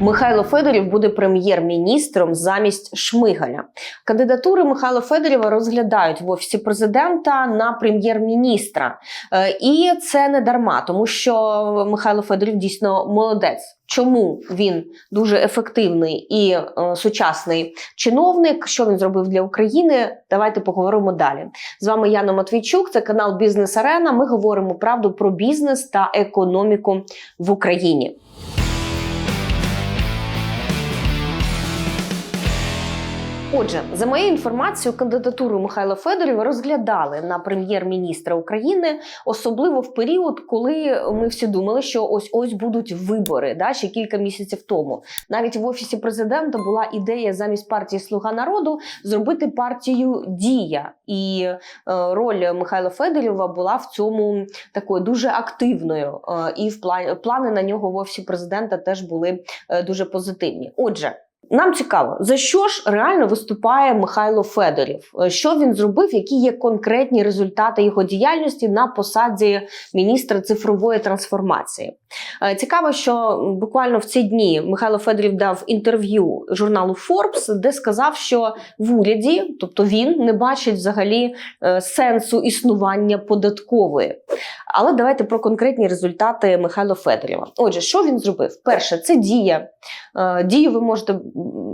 Михайло Федорів буде прем'єр-міністром замість Шмигаля. Кандидатури Михайла Федорєва розглядають в офісі президента на прем'єр-міністра. Е, І це не дарма, тому що Михайло Федорів дійсно молодець. Чому він дуже ефективний і е, сучасний чиновник? Що він зробив для України? Давайте поговоримо далі. З вами Яна Матвійчук. Це канал Бізнес Арена. Ми говоримо правду про бізнес та економіку в Україні. Отже, за моєю інформацією, кандидатуру Михайла Федорєва розглядали на прем'єр-міністра України, особливо в період, коли ми всі думали, що ось ось будуть вибори, да, ще кілька місяців тому. Навіть в офісі президента була ідея замість партії Слуга народу зробити партію Дія, і е, роль Михайла Федорєва була в цьому такою дуже активною. Е, і в плані плани на нього в офісі президента теж були е, дуже позитивні. Отже. Нам цікаво, за що ж реально виступає Михайло Федорів? Е, Що він зробив? Які є конкретні результати його діяльності на посаді міністра цифрової трансформації? Е, Цікаво, що буквально в ці дні Михайло Федорів дав інтерв'ю журналу Forbes, де сказав, що в уряді, тобто він не бачить взагалі е, сенсу існування податкової. Але давайте про конкретні результати Михайла Федорєва. Отже, що він зробив? Перше, це дія. Е, Дію ви можете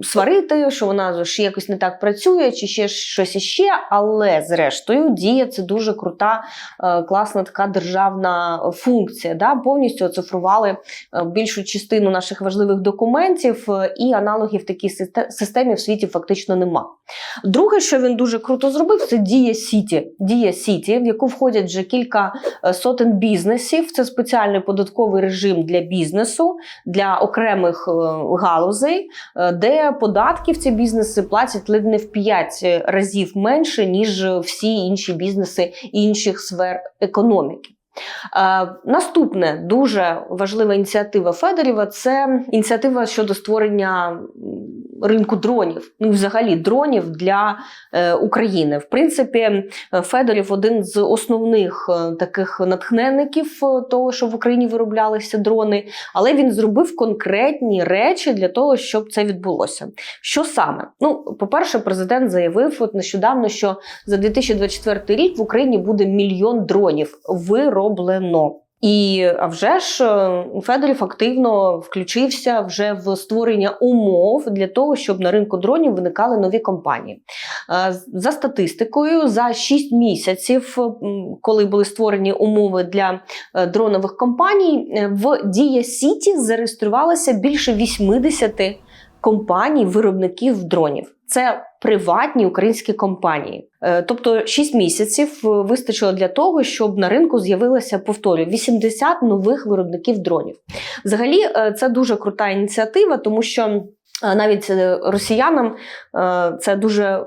сварити, що вона ж якось не так працює, чи ще щось іще, але зрештою дія це дуже крута, е, класна така державна функція. Да? Повністю оцифрували е, більшу частину наших важливих документів, і аналогів такій систе- системі в світі фактично нема. Друге, що він дуже круто зробив, це Дія Сіті. Дія Сіті, в яку входять вже кілька е, сотень бізнесів. Це спеціальний податковий режим для бізнесу, для окремих е, галузей, е, де податків ці бізнеси платять ледь не в 5 разів менше, ніж всі інші бізнеси інших сфер економіки. Е, наступне дуже важлива ініціатива Федорєва це ініціатива щодо створення ринку дронів, ну взагалі дронів для е, України. В принципі, е, Федорів один з основних е, таких натхненників е, того, що в Україні вироблялися дрони, але він зробив конкретні речі для того, щоб це відбулося. Що саме? Ну, по-перше, президент заявив от нещодавно, що за 2024 рік в Україні буде мільйон дронів вироблено. І а вже ж е, Федорів активно включився вже в створення умов для того, щоб на ринку дронів виникали нові компанії. Е, За статистикою, за 6 місяців, коли були створені умови для е, дронових компаній, в Дія Сіті зареєструвалося більше 80 компаній виробників дронів. Це приватні українські компанії. Е, Тобто 6 місяців е, вистачило для того, щоб на ринку з'явилося повторюю 80 нових виробників дронів. Взагалі, е, це дуже крута ініціатива, тому що. Навіть росіянам це дуже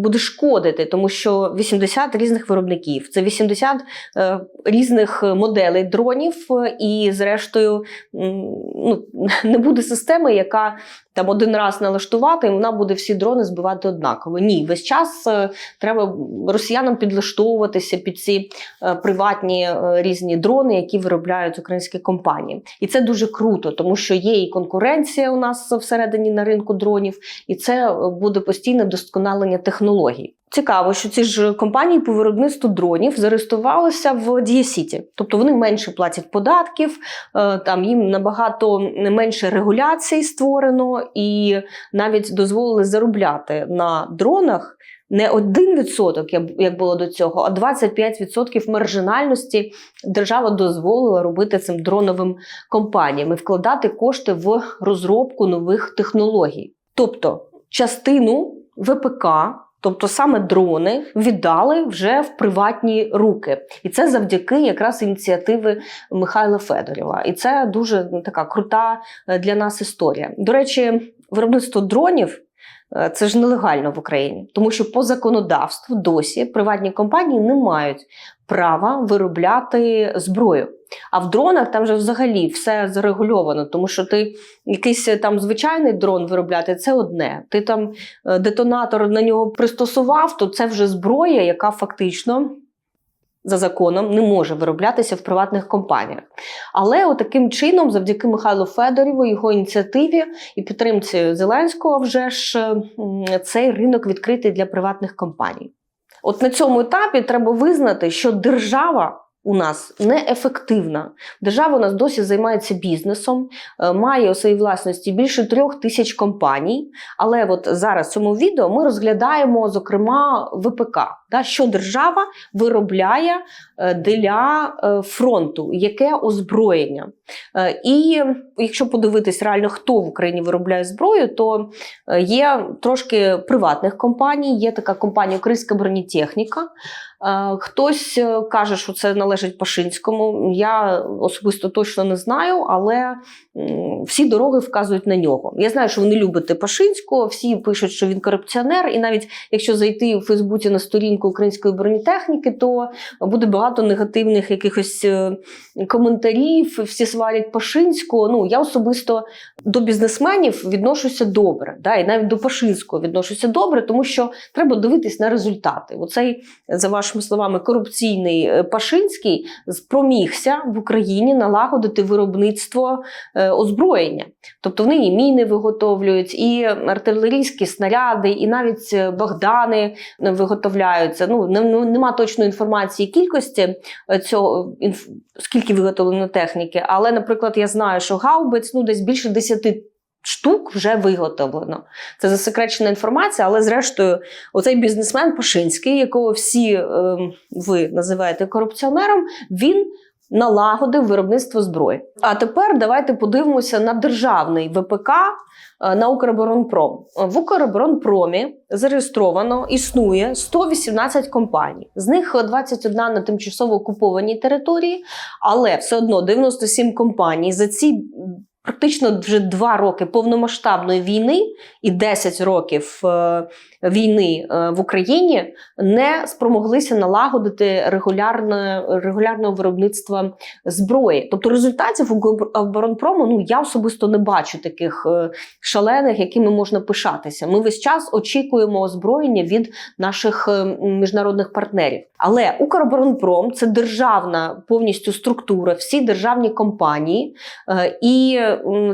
буде шкодити, тому що 80 різних виробників, це 80 е, різних моделей дронів, і, зрештою, ну, не буде системи, яка там один раз налаштувати, і вона буде всі дрони збивати однаково. Ні, весь час е, треба росіянам підлаштовуватися під ці е, приватні е, різні дрони, які виробляють українські компанії. І це дуже круто, тому що є і конкуренція у нас всередині на ринку дронів, і це буде постійне досконалення технологій. Цікаво, що ці ж компанії по виробництву дронів зареєструвалися в Дієсіті, тобто вони менше платять податків, е, там їм набагато менше регуляцій створено, і навіть дозволили заробляти на дронах не 1%, як- як було до цього, а 25% маржинальності держава дозволила робити цим дроновим компаніям і вкладати кошти в розробку нових технологій. Тобто частину ВПК. Тобто саме дрони віддали вже в приватні руки, і це завдяки якраз ініціативи Михайла Федорєва. І це дуже ну, така крута е, для нас історія. До речі, виробництво дронів це ж нелегально в Україні, тому що по законодавству досі приватні компанії не мають права виробляти зброю. А в дронах там же взагалі все зарегульовано, тому що ти якийсь е, там звичайний дрон виробляти це одне. Ти там е, детонатор на нього пристосував, то це вже зброя, яка фактично за законом не може вироблятися в приватних компаніях. Але таким чином, завдяки Михайлу Федоріву, його ініціативі і підтримці Зеленського, вже ж цей ринок відкритий для приватних компаній. От на цьому етапі треба визнати, що держава. У нас неефективна. Держава у нас досі займається бізнесом, е, має у своїй власності більше трьох тисяч компаній. Але от зараз в цьому відео ми розглядаємо, зокрема, ВПК, да, що держава виробляє е, для е, фронту, яке озброєння. І якщо подивитись реально, хто в Україні виробляє зброю, то є трошки приватних компаній, є така компанія Українська бронетехніка. Е, Хтось е, каже, що це належить Пашинському. Я особисто точно не знаю, але всі дороги вказують на нього. Я знаю, що ви не любите Пашинського, всі пишуть, що він корупціонер, і навіть якщо зайти у Фейсбуці на сторінку української бронетехніки, то буде багато негативних якихось е, коментарів. Всі сварять Пашинського. Ну я особисто до бізнесменів відношуся добре, да, і навіть до Пашинського відношуся добре, тому що треба дивитись на результати. Оцей, за вашими словами, корупційний е, Пашинський спромігся в Україні налагодити виробництво е, озброєння. Тобто вони і міни виготовлюють, і артилерійські снаряди, і навіть е, Богдани виготовляються. Ну ну, нема точної інформації кількості цього скільки виготовлено техніки. Але, наприклад, я знаю, що гаубиць ну десь більше 10 штук вже виготовлено. Це засекречена інформація, але зрештою, оцей бізнесмен Пашинський, якого всі е, ви називаєте корупціонером, він. Налагодив виробництво зброї. А тепер давайте подивимося на державний ВПК е, на Укроборонпром. В Укроборонпромі зареєстровано існує 118 компаній. З них 21 на тимчасово окупованій території, але все одно 97 компаній за ці практично вже два роки повномасштабної війни і 10 років е, війни е, в Україні не спромоглися налагодити регулярне, регулярного виробництва зброї. Тобто результатів у оборонпрому ну я особисто не бачу таких е, шалених, якими можна пишатися. Ми весь час очікуємо озброєння від наших міжнародних партнерів. Але Укроборонпром це державна повністю структура, всі державні компанії, і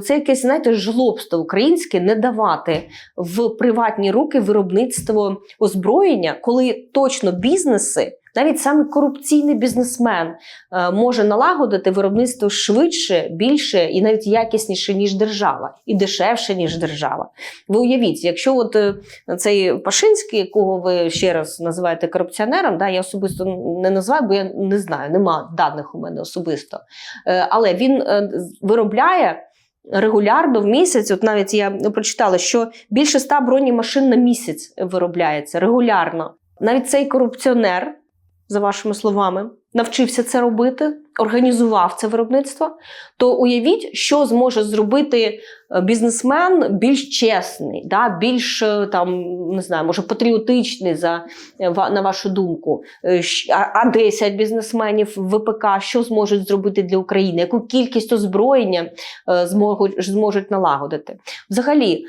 це якесь знаєте жлобство українське не давати в приватні руки виробництво озброєння, коли точно бізнеси. Навіть саме корупційний бізнесмен е, може налагодити виробництво швидше, більше і навіть якісніше, ніж держава, і дешевше, ніж держава. Ви уявіть, якщо от е, цей Пашинський, якого ви ще раз називаєте корупціонером, да, я особисто не називаю, бо я не знаю, нема даних у мене особисто. Е, Але він виробляє. Регулярно в місяць, от навіть я прочитала, що більше ста бронімашин на місяць виробляється регулярно. Навіть цей корупціонер, за вашими словами, навчився це робити, організував це виробництво. То уявіть, що зможе зробити е, бізнесмен більш чесний, да, більш е, там не знаю, може патріотичний за е, на вашу думку. А а 10 бізнесменів ВПК що зможуть зробити для України? Яку кількість озброєння зможуть, зможуть налагодити? Взагалі.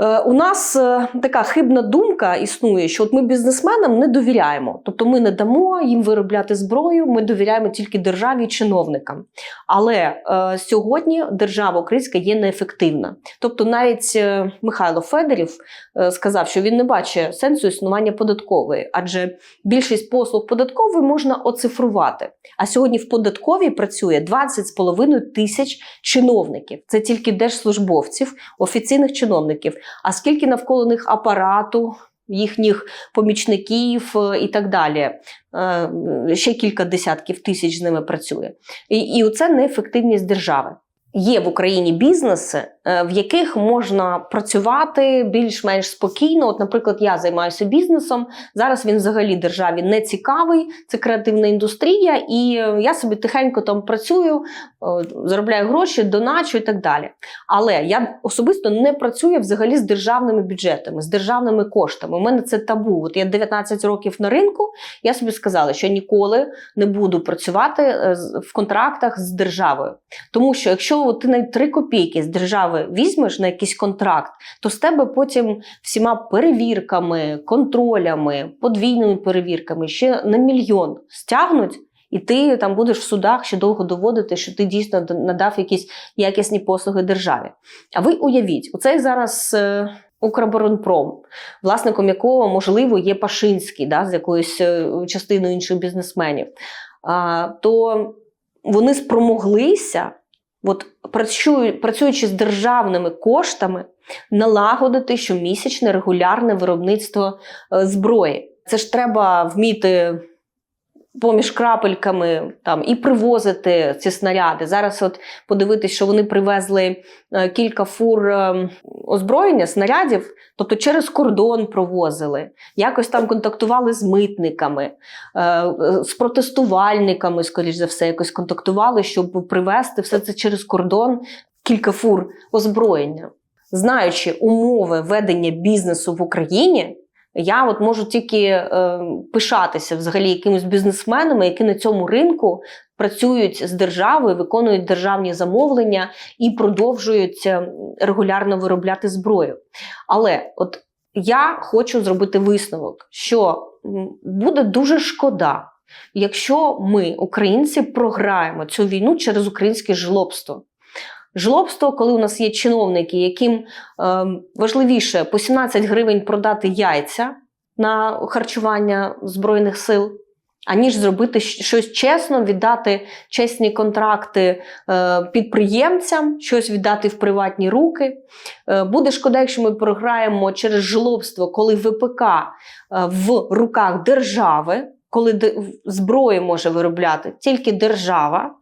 Е, У нас е, така хибна думка існує, що от ми бізнесменам не довіряємо. Тобто ми не дамо їм виробляти зброю, ми довіряємо тільки державі і чиновникам. Але е, сьогодні держава українська є неефективна. Тобто, навіть е, Михайло Федорів е, сказав, що він не бачить сенсу існування податкової, адже більшість послуг податкової можна оцифрувати. А сьогодні в податковій працює 20,5 тисяч чиновників. Це тільки держслужбовців, офіційних чиновників. А скільки навколо них апарату, їхніх помічників е, і так далі. Е, Ще кілька десятків тисяч з ними працює. І, і це неефективність держави. Є в Україні бізнеси, в яких можна працювати більш-менш спокійно. От, наприклад, я займаюся бізнесом. Зараз він взагалі державі не цікавий, це креативна індустрія, і е, я собі тихенько там працюю, е, заробляю гроші, доначу і так далі. Але я особисто не працюю взагалі з державними бюджетами, з державними коштами. У мене це табу. От я 19 років на ринку. Я собі сказала, що ніколи не буду працювати е, в контрактах з державою. Тому що якщо ти навіть 3 копійки з держави візьмеш на якийсь контракт, то з тебе потім всіма перевірками, контролями, подвійними перевірками ще на мільйон стягнуть. І ти там будеш в судах ще довго доводити, що ти дійсно надав якісь якісні послуги державі. А ви уявіть, оцей зараз е, Укроборонпром, власником якого, можливо, є Пашинський, да, з якоюсь е, частиною інших бізнесменів, а, то вони спромоглися, от, працюю- працюючи з державними коштами, налагодити щомісячне регулярне виробництво е, зброї. Це ж треба вміти поміж крапельками там і привозити ці снаряди. Зараз, от подивитись, що вони привезли е, кілька фур е, озброєння, снарядів, тобто через кордон провозили, якось там контактували з митниками, е, з протестувальниками, скоріш за все, якось контактували, щоб привезти все це через кордон, кілька фур озброєння. Знаючи умови ведення бізнесу в Україні, я от можу тільки е, пишатися взагалі якимись бізнесменами, які на цьому ринку працюють з державою, виконують державні замовлення і продовжують регулярно виробляти зброю. Але от я хочу зробити висновок, що буде дуже шкода, якщо ми, українці, програємо цю війну через українське жлобство. Жлобство, коли у нас є чиновники, яким е, важливіше по 17 гривень продати яйця на харчування Збройних сил, аніж зробити щось чесно, віддати чесні контракти е, підприємцям, щось віддати в приватні руки. Е, буде шкода, якщо ми програємо через жлобство, коли ВПК е, в руках держави, коли зброю може виробляти тільки держава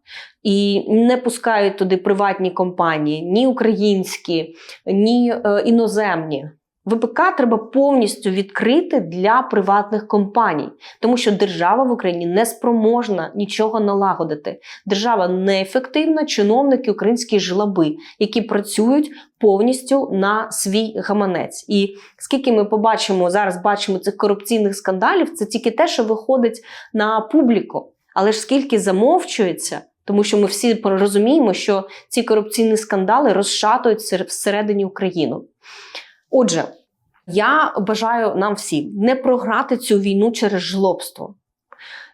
і не пускають туди приватні компанії, ні українські, ні е, іноземні. ВПК треба повністю відкрити для приватних компаній, тому що держава в Україні не спроможна нічого налагодити. Держава неефективна, чиновники, українські жлоби, які працюють повністю на свій гаманець. І скільки ми побачимо зараз, бачимо цих корупційних скандалів, це тільки те, що виходить на публіку. Але ж скільки замовчується, тому що ми всі розуміємо, що ці корупційні скандали розшатують всер- всередині Україну. Отже, я бажаю нам всім не програти цю війну через жлобство.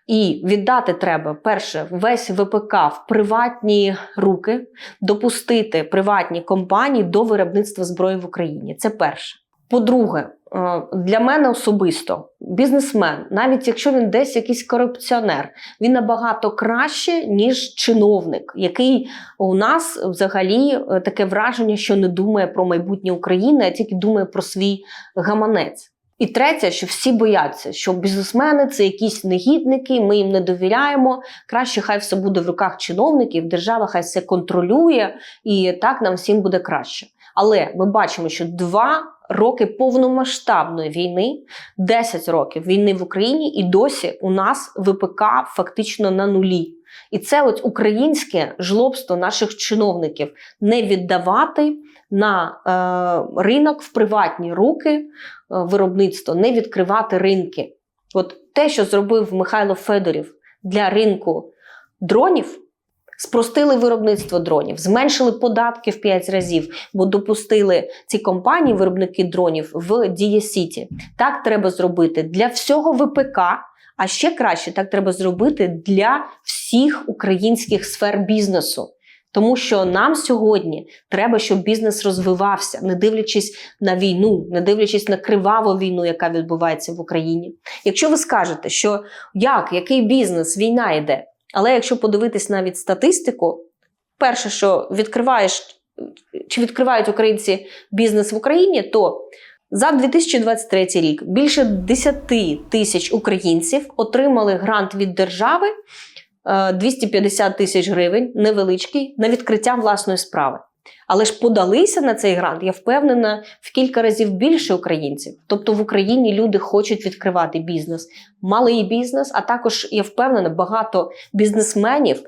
І віддати треба перше весь ВПК в приватні руки, допустити приватні компанії до виробництва зброї в Україні. Це перше. По-друге, е, для мене особисто бізнесмен, навіть якщо він десь якийсь корупціонер, він набагато краще, ніж чиновник, який у нас взагалі е, таке враження, що не думає про майбутнє України, а тільки думає про свій гаманець. І третє, що всі бояться, що бізнесмени це якісь негідники, ми їм не довіряємо. Краще хай все буде в руках чиновників, держава хай все контролює, і так нам всім буде краще. Але ми бачимо, що два роки повномасштабної війни, 10 років війни в Україні, і досі у нас ВПК фактично на нулі. І це от українське жлобство наших чиновників не віддавати на е, ринок в приватні руки е, виробництво, не відкривати ринки. От те, що зробив Михайло Федорів для ринку дронів, спростили виробництво дронів, зменшили податки в 5 разів, бо допустили ці компанії, виробники дронів, в Дія Сіті. Так треба зробити для всього ВПК. А ще краще так треба зробити для всіх українських сфер бізнесу. Тому що нам сьогодні треба, щоб бізнес розвивався, не дивлячись на війну, не дивлячись на криваву війну, яка відбувається в Україні. Якщо ви скажете, що як, який бізнес, війна йде, але якщо подивитись навіть статистику, перше, що відкриваєш, чи відкривають українці бізнес в Україні, то за 2023 рік більше 10 тисяч українців отримали грант від держави е, 250 тисяч гривень, невеличкий, на відкриття власної справи. Але ж подалися на цей грант, я впевнена, в кілька разів більше українців. Тобто в Україні люди хочуть відкривати бізнес, малий бізнес, а також я впевнена, багато бізнесменів, е,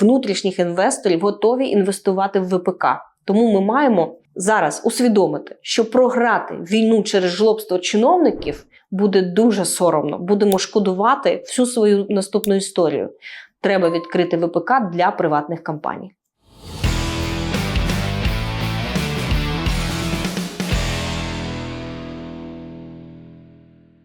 внутрішніх інвесторів готові інвестувати в ВПК. Тому ми маємо зараз усвідомити, що програти війну через жлобство чиновників буде дуже соромно. Будемо шкодувати всю свою наступну історію. Треба відкрити ВПК для приватних компаній.